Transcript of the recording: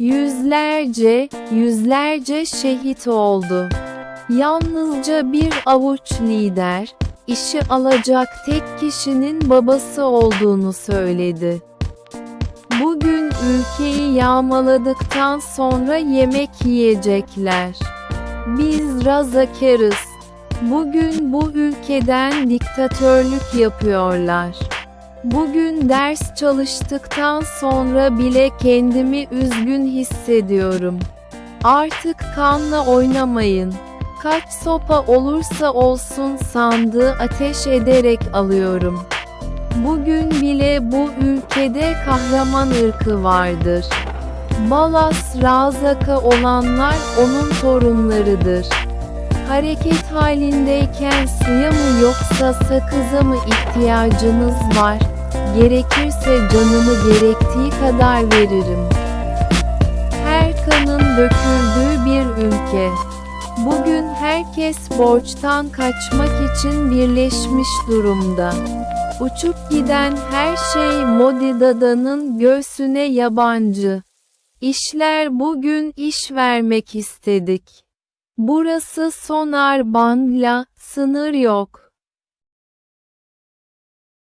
Yüzlerce, yüzlerce şehit oldu. Yalnızca bir avuç lider, işi alacak tek kişinin babası olduğunu söyledi. Bugün ülkeyi yağmaladıktan sonra yemek yiyecekler. Biz razakarız. Bugün bu ülkeden diktatörlük yapıyorlar. Bugün ders çalıştıktan sonra bile kendimi üzgün hissediyorum. Artık kanla oynamayın. Kaç sopa olursa olsun sandığı ateş ederek alıyorum. Bugün bile bu ülkede kahraman ırkı vardır. Balas Razaka olanlar onun torunlarıdır. Hareket halindeyken suya mı yoksa sakıza mı ihtiyacınız var? Gerekirse canımı gerektiği kadar veririm. Her kanın döküldüğü bir ülke. Bugün herkes borçtan kaçmak için birleşmiş durumda. Uçup giden her şey Modi Dada'nın göğsüne yabancı. İşler bugün iş vermek istedik. Burası Sonar Bangla, sınır yok.